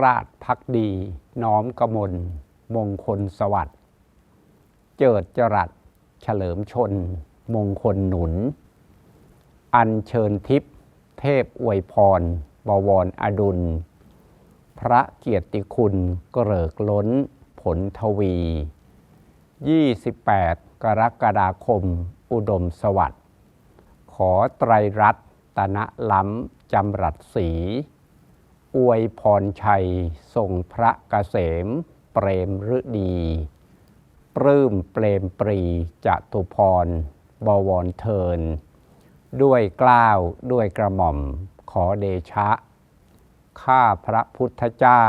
ราดพักดี น้อมกมล มงคลสวัสดิ์ เจิดจรัส เฉลิมชน มงคลหนุน อัญเชิญทิพย์เทพอวยพร บวรอดุล พระเกียรติคุณเกริกล้นผลทวี 28 กรกฎาคม อุดมสวัสดิ์ ขอไตรรัตตนะล้ำจำรัดศรี อวยพรชัยทรงพระเกษม เปรมฤดี ปลื้มเปรมปรีจตุพร บวรเทิน ด้วยกล้าวด้วยกระหม่อมขอเดชะ ข้าพระพุทธเจ้า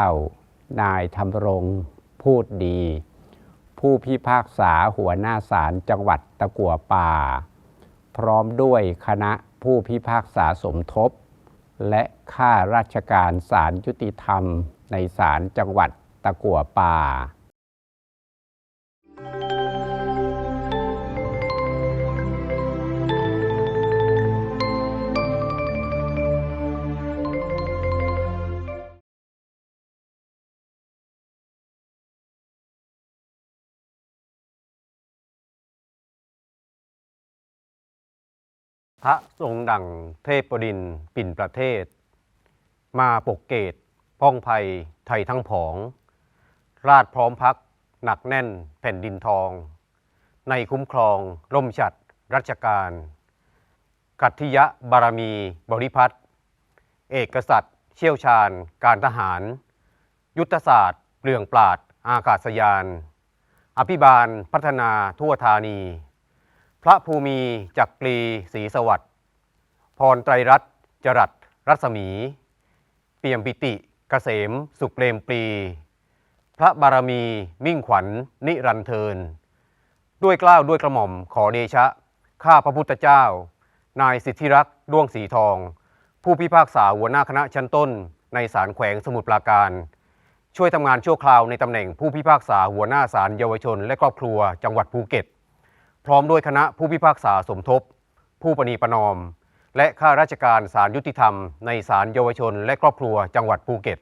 นายธรรมรงพูดดี ผู้พิพากษาหัวหน้าศาลจังหวัดตะกัวป่า พร้อมด้วยคณะผู้พิพากษาสมทบ และข้าราชการศาลยุติธรรมในศาลจังหวัดตะกัวป่า พระทรงดังเทพดินปิ่นประเทศ มาปกเกตพ้องภัยไทยทั้งผอง ราชพร้อมพักหนักแน่นแผ่นดินทอง ในคุ้มครองร่มฉัดรัชการ กัตถิยะบารมีบริพัตรเอกษัตริย์ เชี่ยวชาญ การทหาร ยุทธศาสตร์เปลืองปราด อากาศยาน อภิบาลพัฒนาทั่วธานี พระภูมิจักรีศรีสวัสดิ์พรไตรรัตน์จรัสรัศมี เปี่ยมปิติกเกษมสุขเปรมปรี พระบารมีมิ่งขวัญนิรันเทิน ด้วยกล้าวด้วยกระหม่อมขอเดชะ ข้าพระพุทธเจ้า นายสิทธิรักษ์ดวงสีทอง ผู้พิพากษาหัวหน้าคณะชั้นต้น ในศาลแขวงสมุทรปราการ ช่วยทำงานชั่วคราวในตำแหน่งผู้พิพากษาหัวหน้าศาลเยาวชน และครอบครัวจังหวัดภูเก็ต พร้อมด้วยคณะผู้พิพากษาสมทบ ผู้ปณีประนอม และข้าราชการศาลยุติธรรมในศาลเยาวชนและครอบครัวจังหวัดภูเก็ต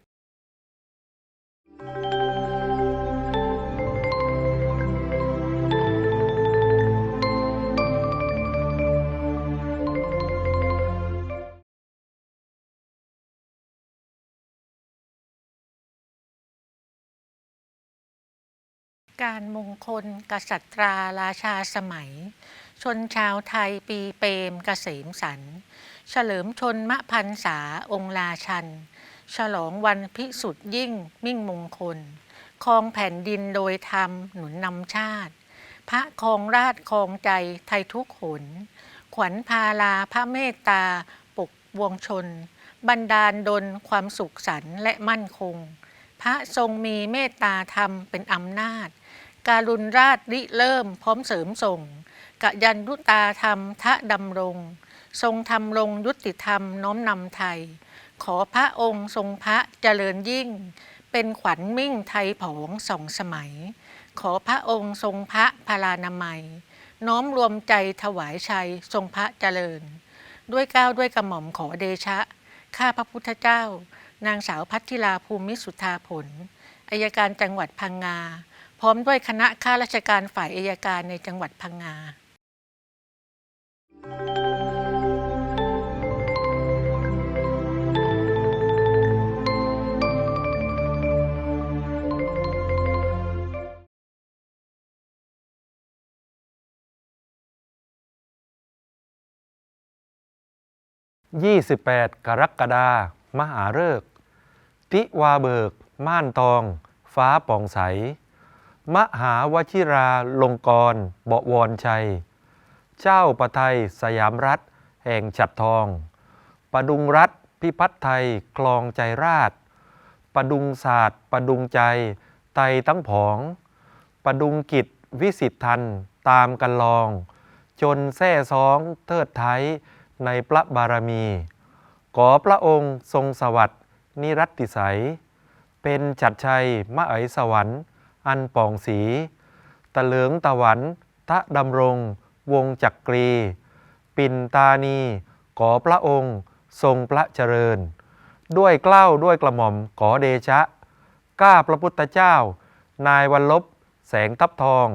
การมงคลกษัตราราชาสมัย ชนชาวไทยปีเปรมเกษมสัน เฉลิมชนมะพันษาองค์ราชัน ฉลองวันพิสุทธิ์ยิ่งมิ่งมงคล ครองแผ่นดินโดยธรรมหนุนนำชาติ พระครองราชครองใจไทยทุกหนขวัญพาลาพระเมตตา ปกวงชนบันดาลดลความสุขสันและมั่นคง พระทรงมีเมตตาธรรมเป็นอำนาจ การุณราชริเริ่มพร้อมเสริมส่งกยันรุตาธรรมทะดำรง ทรงทำรงยุติธรรมน้อมนำไทย ขอพระองค์ทรงพระเจริญยิ่ง เป็นขวัญมิ่งไทยผองสองสมัย ขอพระองค์ทรงพระพลานามัย น้อมรวมใจถวายชัยทรงพระเจริญ ด้วยก้าวด้วยกระหม่อมขอเดชะ ข้าพระพุทธเจ้า นางสาวพัทิลาภูมิสุทธาผลอายการจังหวัดพังงา พร้อมด้วยคณะข้าราชการฝ่ายอายการในจังหวัดพังงา28 กรกฎามหาฤกษ์ ติวาเบิก ม่านตอง ฟ้าป่องใส มหาวชิราลงกรเบาวรชัย เจ้าประไทยสยามรัฐ แห่งฉัดทอง ประดุงรัฐพิพัฒน์ไทยคลองใจราช ประดุงศาสตร์ ประดุงใจ ไตตั้งผอง ประดุงกิจวิสิทธันตามกันลอง จนแท่ซ้องเทิดไทยในพระบารมี ขอพระองค์ทรงสวัสดิ์ นิรัติสัย เป็นจัดชัยมะเอยสวรรค์ อันป่องสี ตะเหลืองตะวันทะดำรง วงจักกรี ปินตานีขอพระองค์ ทรงพระเจริญ ด้วยเกล้าด้วยกระหม่อมขอเดชะก้าพระพุทธเจ้า นายวันลบ แสงทับทอง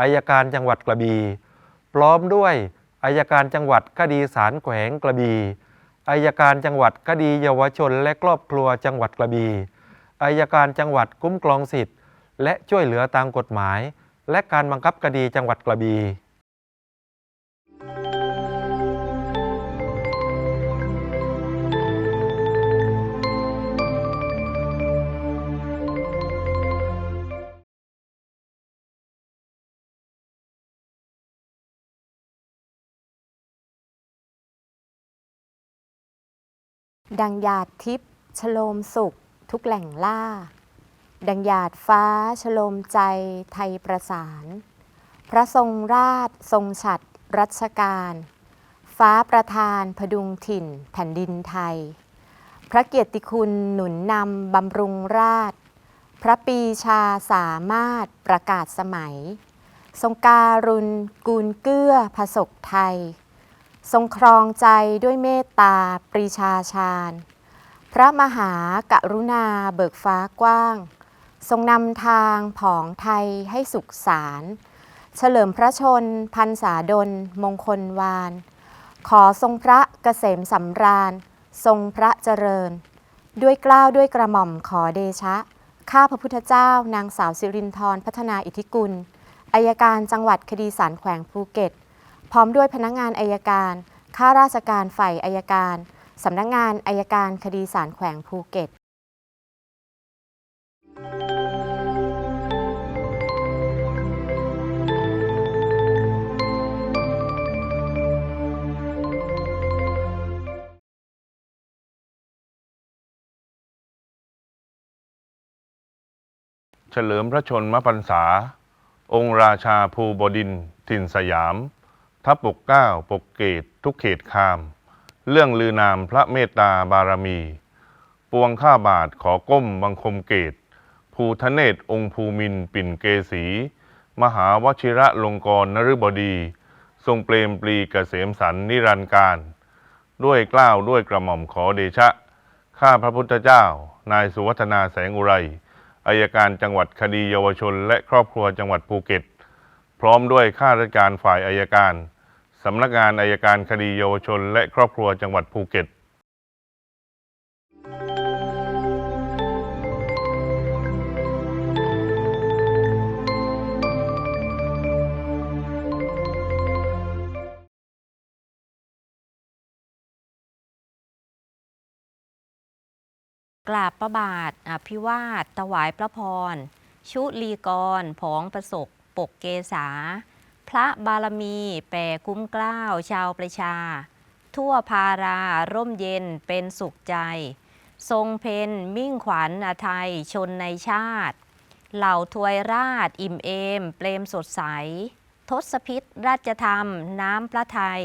อายการจังหวัดกระบี่พร้อมด้วยอายการจังหวัดคดีสารแขวงกระบี่ อายการจังหวัดคดีเยาวชนและครอบครัวจังหวัดกระบี่อายการจังหวัดคุ้มครองสิทธิ์ และช่วยเหลือตามกฎหมาย และการบังคับคดีจังหวัดกระบี่ ดังหยาดทิพย์ชโลมสุข ทุกแหล่งล่า ดังหยาดฟ้าชโลมใจไทยประสาน พระทรงราชทรงฉัดรัชกาลฟ้าประทานพดุงถิ่นแผ่นดินไทย พระเกียรติคุณหนุนนำบำรุงราช พระปีชาสามารถประกาศสมัย ทรงการุณกูลเกื้อผสกไทย ทรงครองใจด้วยเมตตาปรีชาชาญ พระมหากรุณาเบิกฟ้ากว้าง ทรงนำทางผองไทยให้สุขสาร เฉลิมพระชนพันษาดลมงคลวาน ขอทรงพระเกษมสำราญ ทรงพระเจริญ ด้วยกล้าวด้วยกระหม่อมขอเดชะ ข้าพระพุทธเจ้านางสาวสิรินทรพัฒนาอิทธิกุลอายการจังหวัดคดีสารแขวงภูเก็ต พร้อมด้วยพนักงานอายการ ข้าราชการฝ่ายอายการ สำนักงานอายการคดีสารแขวงภูเก็ตเฉลิมพระชนมพรรษา องค์ราชาภูบดินทร์ถิ่นสยาม ทัพปกเก้าปกเกต ทุกเขตคาม เรื่องลือนามพระเมตตาบารมี ปวงข้าบาทขอก้มบังคมเกต ภูทะเนศองค์ภูมินปิ่นเกษี มหาวชิระลงกรณฤบดี ทรงเปรมปรีเกษมสันนิรันดร์การ ด้วยเกล้าวด้วยกระหม่อมขอเดชะ ข้าพระพุทธเจ้า นายสุวัฒนาแสงอุไรอายการจังหวัดคดีเยาวชน และครอบครัวจังหวัดภูเก็ต พร้อมด้วยข้าราชการฝ่ายอายการสำนักงานอายการคดีเยาวชน และครอบครัวจังหวัดภูเก็ตกราบประบาทอภิวาท ถวายพระพร ชุลีกรผองประสก ปกเกษา พระบารมีแป่คุ้มกล้าวชาวประชา ทั่วพาราร่มเย็นเป็นสุขใจ ทรงเพนมิ่งขวัญอาไทยชนในชาติ เหล่าทวยราชอิ่มเอม เปลมสดใส ทศพิษราชธรรมน้ำพระไทย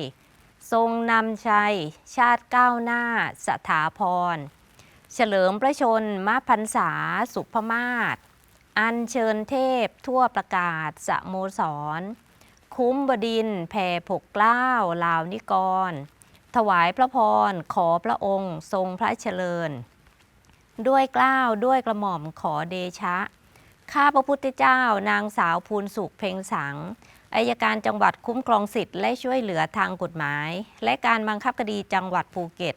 ทรงนำชัย ชาติก้าวหน้าสถาพร เฉลิมพระชนมพรรษาสุภมาศ อัญเชิญเทพทั่วประกาศสโมสร คุ้มบดินแผ่ผกกล้าวลาวนิกร ถวายพระพรขอพระองค์ทรงพระเจริญ ด้วยกล้าวด้วยกระหม่อมขอเดชะ ข้าพระพุทธเจ้านางสาวภูลสุขเพ็งสังอายการจังหวัดคุ้มครองสิทธิ์และช่วยเหลือทางกฎหมาย และการบังคับคดีจังหวัดภูเก็ต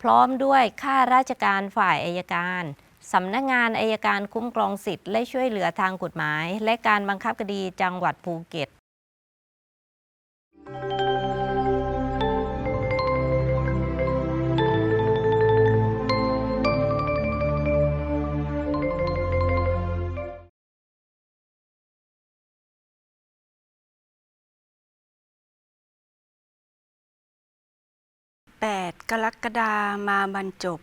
พร้อมด้วยข้าราชการฝ่ายอายการ สำนักงานอายการคุ้มครองสิทธิ์และช่วยเหลือทางกฎหมาย และการบังคับคดีจังหวัดภูเก็ต8กรกฎามาบรรจบ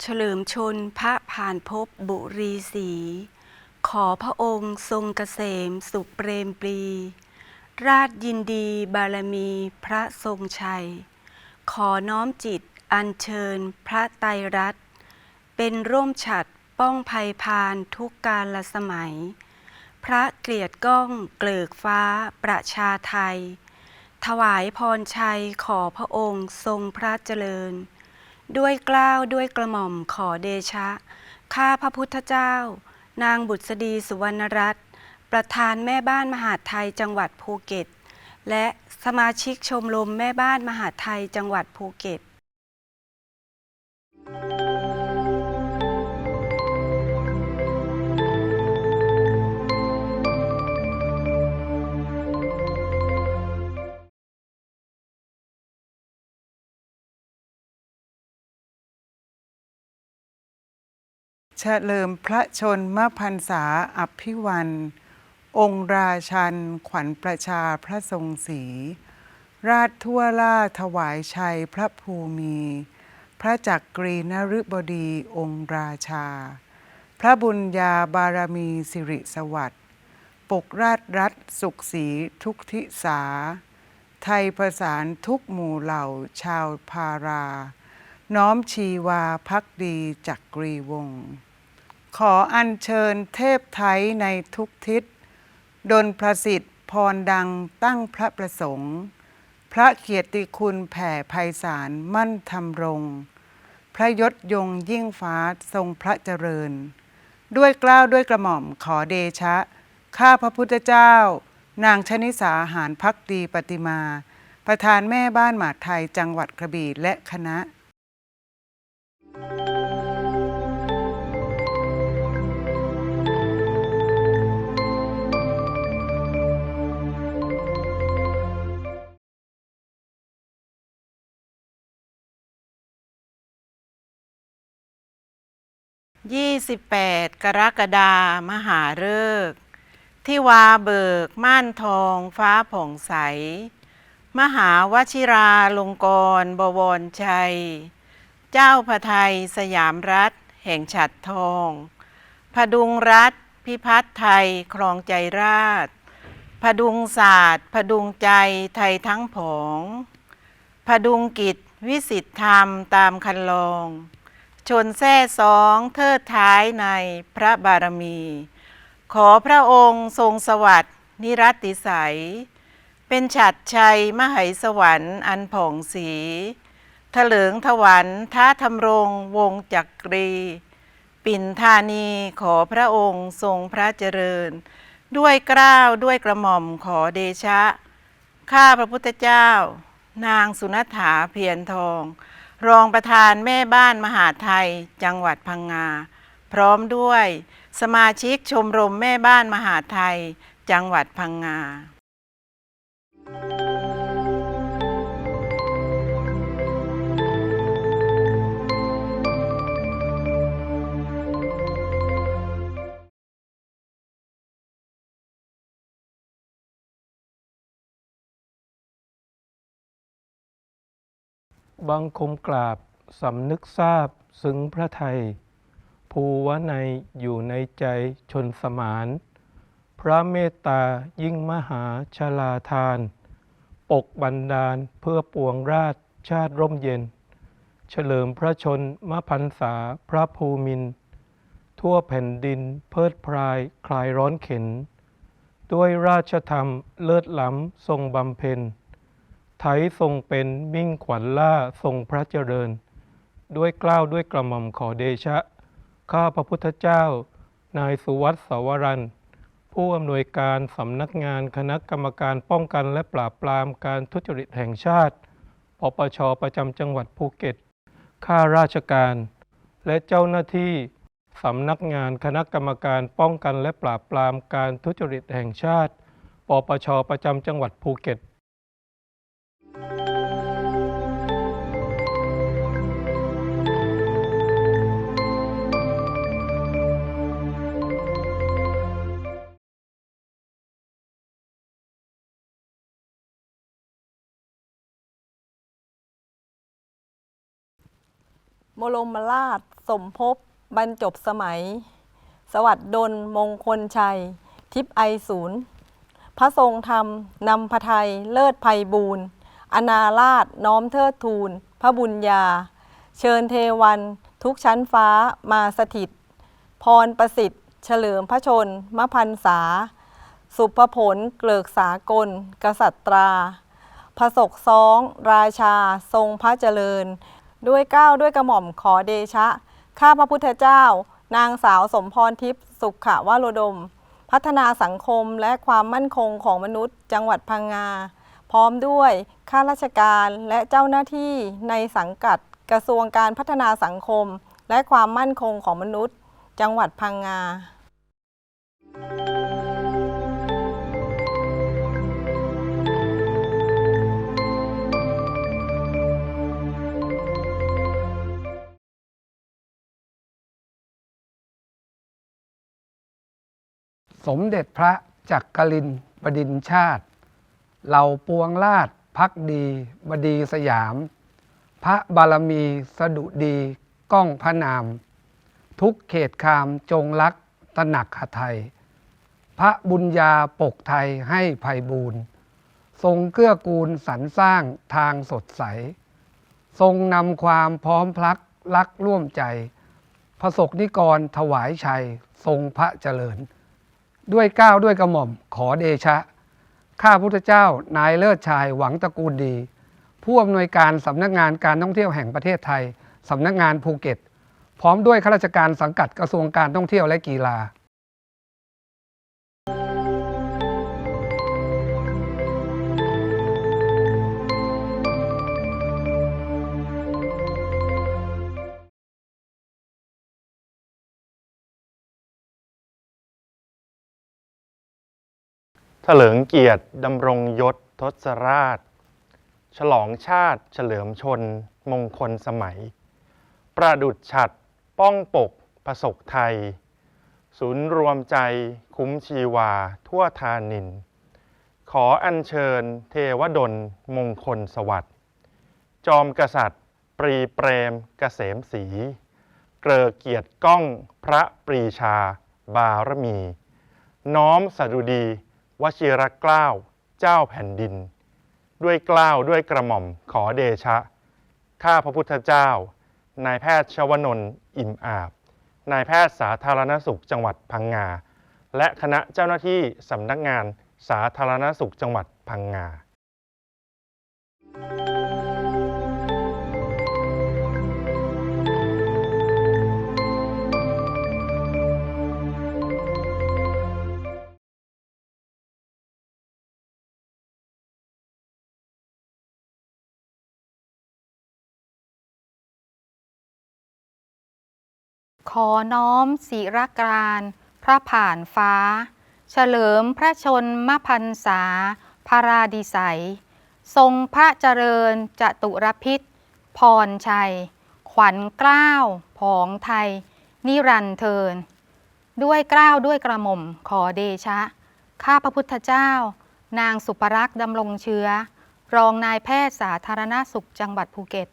เฉลิมชนพระผ่านพบบุรีศรีขอพระองค์ทรงเกษมสุขเปรมปรี ราชยินดีบารมีพระทรงชัย ขอน้อมจิตอัญเชิญพระไตรรัตน์เป็นร่มฉัดป้องภัยพานทุกกาลสมัย พระเกลียดก้องเกลิกฟ้าประชาไทย ถวายพรชัยขอพระองค์ทรงพระเจริญ ด้วยกล้าวด้วยกระหม่อมขอเดชะ ข้าพระพุทธเจ้า นางบุษดีสุวรรณรัตน์ประธานแม่บ้านมหาดไทยจังหวัดภูเก็ต และสมาชิกชมรมแม่บ้านมหาดไทยจังหวัดภูเก็ตเฉลิมพระชนมพรรษาอภิวัน องค์ราชัน ขวัญประชาพระทรงศรีราชทั่วล่าถวายชัยพระภูมิ พระจักกรีนฤบดีองค์ราชา พระบุญญาบารมีสิริสวัสดิ์ปกราชรัฐสุขศรีทุกทิสา ไทยประสานทุกหมู่เหล่าชาวพารา น้อมชีวาพักดีจักกรีวงศ์ ขออัญเชิญเทพไทยในทุกทิศ ดลประสิทธิ์พรดังตั้งพระประสงค์ พระเกียรติคุณแผ่ไพศาลมั่นทำรง พระยศยงยิ่งฟ้าทรงพระเจริญ ด้วยกล้าวด้วยกระหม่อมขอเดชะ ข้าพระพุทธเจ้า นางชนิสาหารพักดีปฏิมา ประธานแม่บ้านหมาดไทยจังหวัดกระบี่และคณะ 28 กรกฎามหาฤกษ์ที่วาเบิก ม่านทองฟ้าผ่องใส มหาวชิราลงกรบวรชัย เจ้าพระไทยสยามรัฐ แห่งฉัดทองพดุงรัฐ พิพัฒน์ไทยครองใจราชพดุงศาสตร์พดุงใจไทยทั้งผองพดุงกิจวิสิทธิธรรมตามคันลอง ชนแท้สองเทิดท้ายในพระบารมี ขอพระองค์ทรงสวัสดิ์นิรัตติสัยเป็นฉัดชัยมหัยสวรรค์อันผ่องสีถลิงถวันท้าทำรมรงวงจักรี ปิ่นธานีขอพระองค์ทรงพระเจริญ ด้วยเกล้าวด้วยกระหม่อมขอเดชะ ข้าพระพุทธเจ้า นางสุนัฐาเพียรทอง รองประธานแม่บ้านมหาไทย จังหวัดพังงา พร้อมด้วย สมาชิกชมรมแม่บ้านมหาไทย จังหวัดพังงา บังคมกราบสำนึกทราบซึ้งพระไทย ภูวะในยอยู่ในใจชนสมาน พระเมตตายิ่งมหาชลาทาน ปกบันดาลเพื่อปวงราชชาติร่มเย็น เฉลิมพระชนมพรรษาพระภูมิน ทั่วแผ่นดินเพิดพรายคลายร้อนเข็น ด้วยราชธรรมเลิศล้ำทรงบำเพ็ญ ไทยทรงเป็นมิ่งขวัญล่าทรงพระเจริญ ด้วยเกล้าวด้วยกระหม่อมขอเดชะ ข้าพระพุทธเจ้า นายสุวัตสวรันผู้อำนวยการสำนักงานคณะกรรมการป้องกันและปราบปรามการทุจริตแห่งชาติ ปปช ประจำจังหวัดภูเก็ต ข้าราชการ และเจ้าหน้าที่สำนักงานคณะกรรมการป้องกันและปราบปรามการทุจริตแห่งชาติ ปปช ประจำจังหวัดภูเก็ต บรมราช สมภพบรรจบสมัย สวัสดดลมงคลชัย ทิพย์ไอศูนย์ พระทรงธรรม นำพระไทย เลิศภัยบูรณ์ อนาราชน้อมเทิดทูล พระบุญญา เชิญเทวันทุกชั้นฟ้ามาสถิต พรประสิทธิ์ เฉลิมพระชนมพันษา สุภผลเกลิกสากล กษัตราพระศกซ้อง ราชา ทรงพระเจริญ ด้วยก้าวด้วยกระหม่อมขอเดชะ ข้าพระพุทธเจ้า นางสาวสมพรทิพย์สุขวโรดม พัฒนาสังคมและความมั่นคงของมนุษย์ จังหวัดพังงา ร้อมด้วยข้าราชการและเจ้าหน้าที่ในสังกัดกระทรวงการพัฒนาสังคม และความมั่นคงของมนุษย์ จังหวัดพังงา สมเด็จพระจักรินทร์บดินทร์ชาติ เหล่าปวงราชพักดีบดีสยาม พระบารมีสดุดีก้องพระนาม ทุกเขตคามจงรักตระหนักหไทย พระบุญญาปกไทยให้ภัยบูรณ์ทรงเกื้อกูลสรรสร้างทางสดใส ทรงนำความพร้อมพลักรักร่วมใจพระศกนิกรถวายชัย ทรงพระเจริญ ด้วยก้าวด้วยกระหม่อมขอเดชะ ข้าพุทธเจ้านายเลิศชายหวังตระกูลดี ผู้อำนวยการสำนักงานการท่องเที่ยวแห่งประเทศไทยสำนักงานภูเก็ต พร้อมด้วยข้าราชการสังกัดกระทรวงการท่องเที่ยวและกีฬา ถลิงเกียรติดำรงยศทศราช ฉลองชาติเฉลิมชน มงคลสมัย ประดุดฉัดป้องปกประสกไทย ศูนย์รวมใจคุ้มชีวาทั่วทานิน ขออัญเชิญเทวดลมงคลสวัสดิ์ จอมกษัตริย์ ปรีเปรมเกษมศรีเกลอเกียรติก้องพระปรีชา บารมี น้อมสดุดี วชิรเกล้า เจ้าแผ่นดิน ด้วยเกล้าวด้วยกระหม่อมขอเดชะ ข้าพระพุทธเจ้า นายแพทย์ชวนนท์อิ่มอาบ นายแพทย์สาธารณสุขจังหวัดพังงา และคณะเจ้าหน้าที่สำนักงานสาธารณสุขจังหวัดพังงา ขอน้อมศิรการพระผ่านฟ้า เฉลิมพระชนมพรรษาพระราดิสัย ทรงพระเจริญจตุรพิษพรชัย ขวัญเกล้าวผองไทย นิรันเทิน ด้วยเกล้าวด้วยกระหม่อมขอเดชะ ข้าพระพุทธเจ้า นางสุปรักษ์ดำรงเชื้อ รองนายแพทย์สาธารณสุขจังหวัดภูเก็ต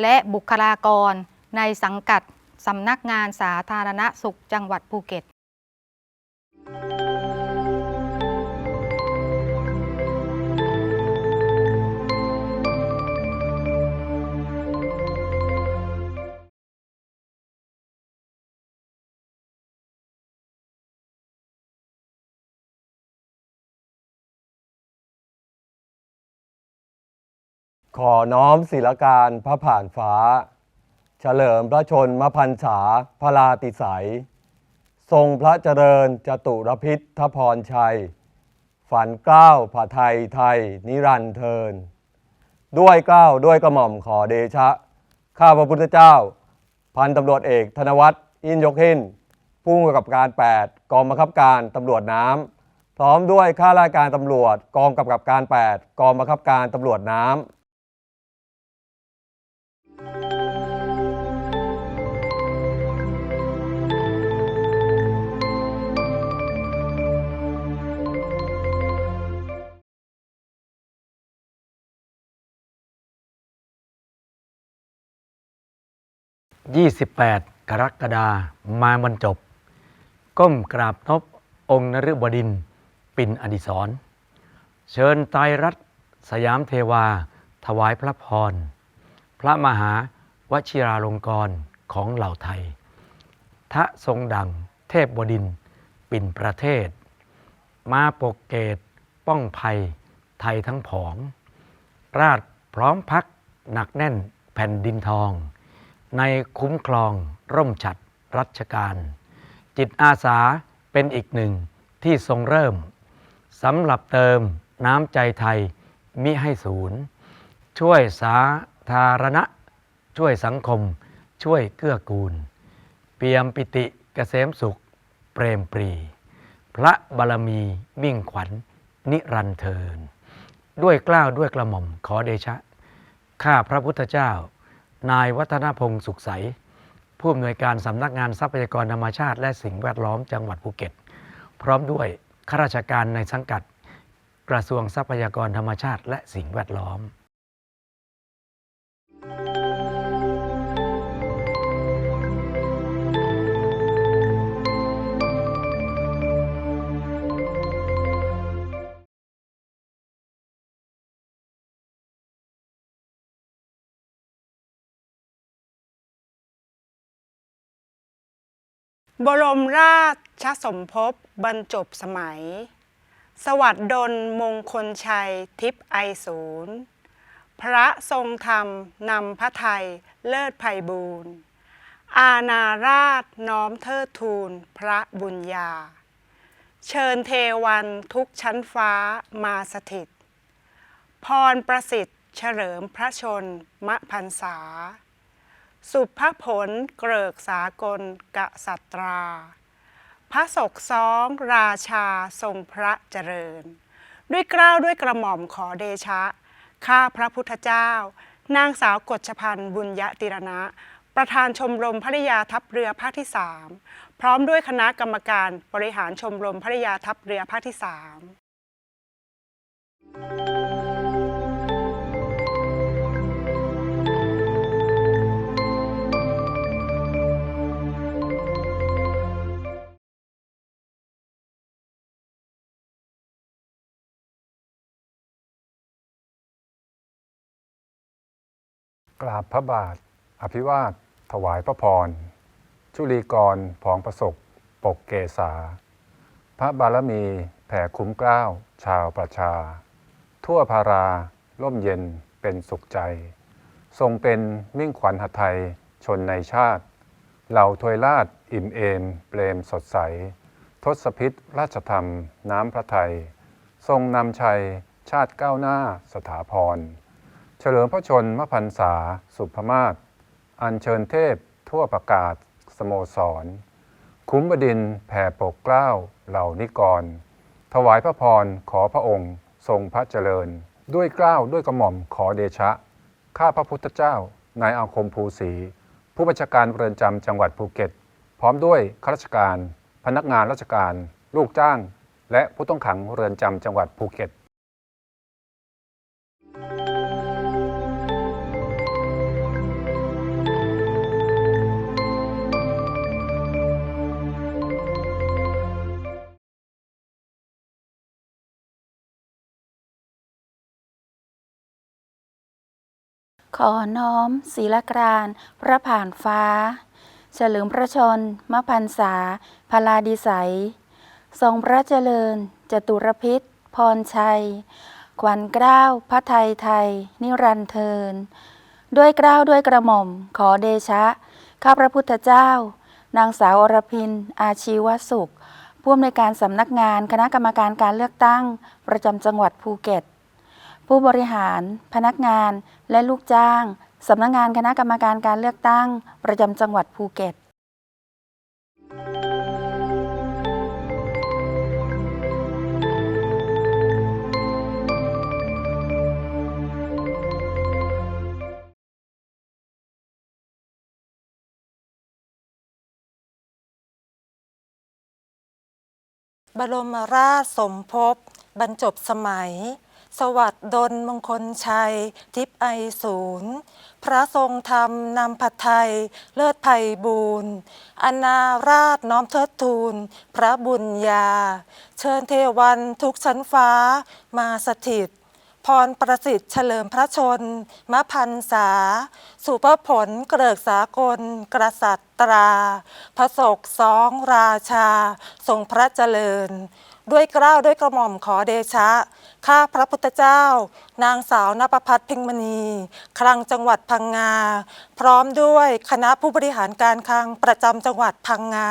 และบุคลากรในสังกัด สำนักงานสาธารณสุขจังหวัดภูเก็ตขอน้อมศิลการพระผ่านฟ้า ฉลิมพระชนมพรรษาพระลาติสัย ทรงพระเจริญจตุรพิษทพรชัย ฝันเกล้าวผาไทยไทย นิรันเทิน ด้วยเกล้าวด้วยกระหม่อมขอเดชะ ข้าพระพุทธเจ้า พันตำรวจเอกธนวัฒน์อินยกหินผู้กำกับการ 8 กองบังคับการตำรวจน้ำพร้อมด้วยข้าราชการตำรวจ กองกำกับการ 8 กองบังคับการตำรวจน้ำ 28 กรกฎามาบรรจบ ก้มกราบนบองค์นฤบดิน ปินอดิศรเชิญไตรรัตสยามเทวา ถวายพระพร พระมหาวชิราลงกรของเหล่าไทย ทะทรงดังเทพบดิน ปิ่นประเทศ มาปกเกต ป้องภัย ไทยทั้งผอง ราชพร้อมพักหนักแน่นแผ่นดินทอง ในคุ้มครองร่มฉัดรัชกาลจิตอาสาเป็นอีกหนึ่งที่ทรงเริ่มสำหรับเติมน้ำใจไทยมิให้สูญช่วยสาธารณะ ช่วยสังคม ช่วยเกื้อกูล เปียมปิติเกษมสุข เปรมปรี พระบารมีมิ่งขวัญนิรันเทิน ด้วยกล้าวด้วยกระหม่อมขอเดชะ ข้าพระพุทธเจ้า นายวัฒนพงศ์สุขใส ผู้อำนวยการสำนักงานทรัพยากรธรรมชาติและสิ่งแวดล้อมจังหวัดภูเก็ต พร้อมด้วยข้าราชการในสังกัด กระทรวงทรัพยากรธรรมชาติและสิ่งแวดล้อม บรมราชสมภพบรรจบสมัย สวัสดลมงคลชัยทิพย์ไอศูนย์พระทรงธรรมนำพระไทยเลิศไพบูรณ์อาณาราชน้อมเทิดทูลพระบุญญา เชิญเทวันทุกชั้นฟ้ามาสถิต พรประสิทธิ์เฉลิมพระชนมพรรษา สุภผลเกริกสากลกษัตรา พระศกซ้องราชาทรงพระเจริญ ด้วยเกล้าวด้วยกระหม่อมขอเดชะ ข้าพระพุทธเจ้า นางสาวกฎชพันธ์บุญยติรณะ ประธานชมรมภริยาทัพเรือภาคที่3พร้อมด้วยคณะกรรมการบริหารชมรมภริยาทัพเรือภาคที่3 กราบพระบาท อภิวาท ถวายพระพร ชุลีกรผองประสบปกเกษา พระบารมีแผ่คุ้มเกล้าวชาวประชา ทั่วภาราร่มเย็นเป็นสุขใจ ทรงเป็นมิ่งขวัญหัไทยชนในชาติ เหล่าทวยราชอิ่มเอม เปรมสดใส ทศพิษราชธรรมน้ำพระไทย ทรงนำชัยชาติก้าวหน้าสถาพร ฉลิมพระชนมพรรษาสุภมาศอัญเชิญเทพทั่วประกาศสโมสร คุ้มบดินแผ่ปกเกล้าเหล่านิกร ถวายพระพรขอพระองค์ ทรงพระเจริญ ด้วยเกล้าด้วยกระหม่อมขอเดชะ ข้าพระพุทธเจ้านายอาคมภูศรีผู้บัญชาการเรือนจำจังหวัดภูเก็ต พร้อมด้วยข้าราชการ พนักงานราชการ ลูกจ้าง และผู้ต้องขังเรือนจำจังหวัดภูเก็ต ขอน้อมศีลกรานพระผ่านฟ้า เฉลิมพระชนมพรรษาพลาดิสัย ทรงพระเจริญ จตุรพิษ พรชัย ขวัญเกล้าวพระไทยไทย นิรันเทิน ด้วยเกล้าวด้วยกระหม่อม ขอเดชะ ข้าพระพุทธเจ้า นางสาวอรพิน อาชีวสุข ผู้อำนวยการสำนักงานคณะกรรมการการเลือกตั้ง ประจำจังหวัดภูเก็ต ผู้บริหาร พนักงาน และลูกจ้างสำนักงานคณะกรรมการการเลือกตั้ง ประจำจังหวัดภูเก็ตบรมราชสมภพบรรจบสมัย สวัสดดลมงคลชัย ทิพย์ไอศูนย์ พระทรงธรรมนำผัดไทย เลิศไพบูรณ์อนาราชน้อมเทิดทูล พระบุญญา เชิญเทวันทุกชั้นฟ้ามาสถิต พรประสิทธิ์เฉลิมพระชนมพันษา สุภผลเกริกสากล กษัตรา พระศกสองราชา ทรงพระเจริญ ด้วยเกล้าวด้วยกระหม่อมขอเดชะ ข้าพระพุทธเจ้า นางสาวนภพัฒน์เพิงมณี คลังจังหวัดพังงา พร้อมด้วยคณะผู้บริหารการคลังประจำจังหวัดพังงา